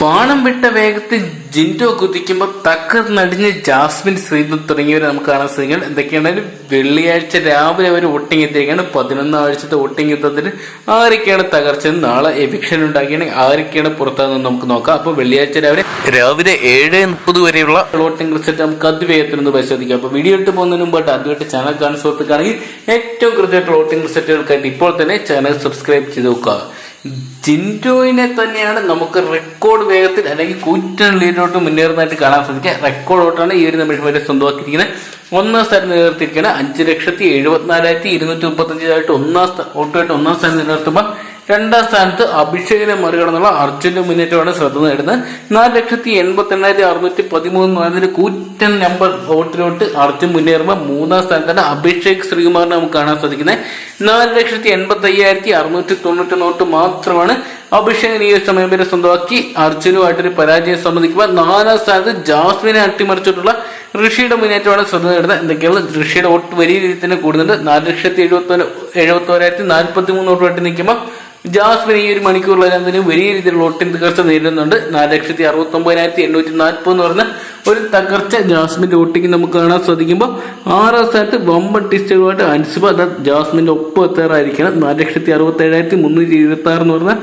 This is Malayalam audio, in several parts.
വാണം വിട്ട വേഗത്തിൽ ജിൻഡോ കുതിക്കുമ്പോൾ തക്കർന്നടിഞ്ഞ് ജാസ്മിൻ ശ്രീധു തുടങ്ങിയവരെ നമുക്ക് കാണാൻ സാധിക്കും. എന്തൊക്കെയാണ്? വെള്ളിയാഴ്ച രാവിലെ അവർ വോട്ടിംഗ് എത്തിയിരിക്കുകയാണ്. പതിനൊന്നാം ആഴ്ചത്തെ വോട്ടിംഗ് യുദ്ധത്തിൽ ആരൊക്കെയാണ് തകർച്ച നാളെ എവിക്ഷൻ ഉണ്ടാക്കിയാണെങ്കിൽ ആരൊക്കെയാണ് പുറത്താകുന്നത് നമുക്ക് നോക്കാം. അപ്പോൾ വെള്ളിയാഴ്ച രാവിലെ രാവിലെ ഏഴ് മുപ്പത് വരെയുള്ള വോട്ടിംഗ് റിസൾട്ട് നമുക്ക് അതിവേഗത്തിൽ നിന്ന് പരിശോധിക്കാം. അപ്പോൾ വീഡിയോ ഇട്ട് പോകുന്നതിന് മുമ്പായിട്ട് ആദ്യമായിട്ട് ചാനൽ കാണുന്ന സുഹൃത്തുക്കാണെങ്കിൽ ഏറ്റവും കൃത്യമായിട്ടുള്ള വോട്ടിംഗ് റിസൾട്ടുകൾക്കായിട്ട് ഇപ്പോൾ തന്നെ ചാനൽ സബ്സ്ക്രൈബ് ചെയ്ത് നോക്കുക ജിൻഡോയിനെ തന്നെയാണ് നമുക്ക് റെക്കോർഡ് വേഗത്തിൽ അല്ലെങ്കിൽ കൂറ്റൻ ലീഡിലോട്ട് മുന്നേറുന്നതായിട്ട് കാണാൻ സാധിക്കുക. റെക്കോർഡ് ഓട്ടാണ് ഈ ഒരു നിമിഷം വരെ സ്വന്തമാക്കിയിരിക്കുന്നത്. ഒന്നാം സ്ഥാനം നിലനിർത്തിയിരിക്കുന്നത് അഞ്ച് ലക്ഷത്തി എഴുപത്തിനാലായിരത്തി ഇരുന്നൂറ്റി മുപ്പത്തഞ്ചായിട്ട് ഒന്നാം വോട്ടുമായിട്ട് ഒന്നാം സ്ഥാനം നിലനിർത്തുമ്പോൾ രണ്ടാം സ്ഥാനത്ത് അഭിഷേകിനെ മറികടന്നുള്ള അർജുന്റെ മുന്നേറ്റമാണ് ശ്രദ്ധ നേടുന്നത്. നാല് ലക്ഷത്തി എൺപത്തി എണ്ണായിരത്തി അറുന്നൂറ്റി പതിമൂന്ന് നാലിന് കൂറ്റൻ നമ്പർ വോട്ടിലോട്ട് അർജുൻ മുന്നേറുമ്പോൾ മൂന്നാം സ്ഥാനത്താണ് അഭിഷേക് ശ്രീകുമാറിനെ നമുക്ക് കാണാൻ സാധിക്കുന്നത്. നാല് ലക്ഷത്തി എൺപത്തി അയ്യായിരത്തി അറുന്നൂറ്റി തൊണ്ണൂറ്റി നോട്ട് മാത്രമാണ് അഭിഷേക് ഈ സമയം വരെ സ്വന്തമാക്കി. അർജുനുമായിട്ടൊരു പരാജയം സമ്മതിക്കുമ്പോൾ നാലാം സ്ഥാനത്ത് ജാസ്മിനെ അട്ടിമറിച്ചിട്ടുള്ള ഋഷിയുടെ മുന്നേറ്റമാണ് ശ്രദ്ധ നേടുന്നത്. എന്തൊക്കെയാണ്? ഋഷിയുടെ വോട്ട് വലിയ രീതിയിൽ തന്നെ കൂടുന്നുണ്ട്. നാല് ലക്ഷത്തി എഴുപത്തി എഴുപത്തി ഓരായിരത്തി നാൽപ്പത്തി മൂന്ന് വെട്ടി നിൽക്കുമ്പോൾ ജാസ്മിൻ ഈ ഒരു മണിക്കൂറിലതിന് വലിയ രീതിയിലുള്ള ഒട്ടും തകർച്ച നേരിടുന്നുണ്ട്. നാല് ലക്ഷത്തി അറുപത്തി ഒമ്പതിനായിരത്തി എണ്ണൂറ്റി നാൽപ്പത് എന്ന് പറഞ്ഞ ഒരു തകർച്ച ജാസ്മിന്റെ ഒട്ടിക്ക് നമുക്ക് കാണാൻ സാധിക്കുമ്പോൾ ആറാം സ്ഥാനത്ത് വമ്പൻ ടിസ്റ്റുകളുമായിട്ട് അതാ ജാസ്മിന്റെ ഒപ്പം എത്താറായിരിക്കണം. നാല് ലക്ഷത്തി അറുപത്തി ഏഴായിരത്തി മുന്നൂറ്റി ഇരുപത്തി ആറ് എന്ന് പറഞ്ഞ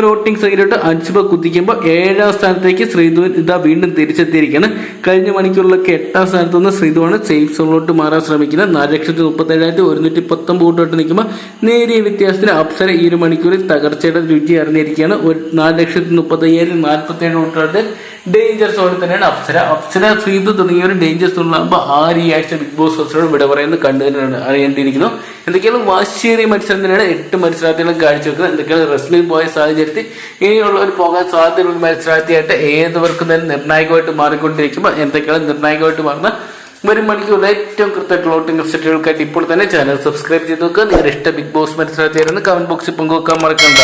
ഒരു ഓട്ടിംഗ് സൈഡിലോട്ട് അൻസിബ കുതിക്കുമ്പോൾ ഏഴാം സ്ഥാനത്തേക്ക് ശ്രീധു ഇതാ വീണ്ടും തിരിച്ചെത്തിയിരിക്കുകയാണ്. കഴിഞ്ഞ മണിക്കൂറിലൊക്കെ എട്ടാം സ്ഥാനത്ത് നിന്ന് ശ്രീധുവാണ് സേഫ് സോണിലോട്ട് മാറാൻ ശ്രമിക്കുന്നത്. നാല് ലക്ഷത്തി മുപ്പത്തേഴായിരത്തി ഒരുന്നൂറ്റി പത്തൊമ്പത് കൂട്ടോട്ട് നിൽക്കുമ്പോൾ നേരിയ വ്യത്യാസത്തിന് അപ്സര ഈ ഒരു മണിക്കൂറിൽ തകർച്ചയുടെ രുചി അറിഞ്ഞിരിക്കുകയാണ്. ഒരു നാല് ലക്ഷത്തി മുപ്പത്തി അയ്യായിരത്തി നാൽപ്പത്തി ഏഴ് വോട്ടോട്ട് ഡേഞ്ചർ സോണിൽ തന്നെയാണ് അപ്സര. അപ്സര ശ്രീധു തുടങ്ങിയവർ ഡേഞ്ചർ സോണിലാകുമ്പോൾ ആര് ഈ ആഴ്ച ബിഗ് ബോസ് ഹൗസിനോട് വിട പറയുന്നത് കണ്ടു അറിയേണ്ടിയിരിക്കുന്നു. എന്തൊക്കെയാണ് വാശിയേറിയ മത്സരം തന്നെയാണ് എട്ട് മത്സരാർത്ഥികളും കാഴ്ചവെക്കുന്നത് എന്തൊക്കെയാണ് റെസ്ലിംഗ് പോയ സാഹചര്യത്തിൽ ഇനിയുള്ള ഒരു പോകാൻ സാധ്യതയുള്ള മത്സരാർത്ഥിയായിട്ട് ഏതുവർക്കും തന്നെ നിർണായകമായിട്ട് മാറിക്കൊണ്ടിരിക്കുമ്പോൾ എന്തൊക്കെയാണ് നിർണായകമായിട്ട് മാറുന്ന വരും മണിക്കൂർ ഏറ്റവും കൃത്യമായിട്ട് ലോട്ടിംഗ് സെറ്റുകൾക്കായിട്ട് ഇപ്പോൾ തന്നെ ചാനൽ സബ്സ്ക്രൈബ് ചെയ്ത് നോക്കുക നിങ്ങളുടെ ഇഷ്ട ബിഗ് ബോസ് മത്സരാർത്ഥിയായിരുന്നു കമന്റ് ബോക്സിൽ പങ്കുവെക്കാൻ മറക്കണ്ട.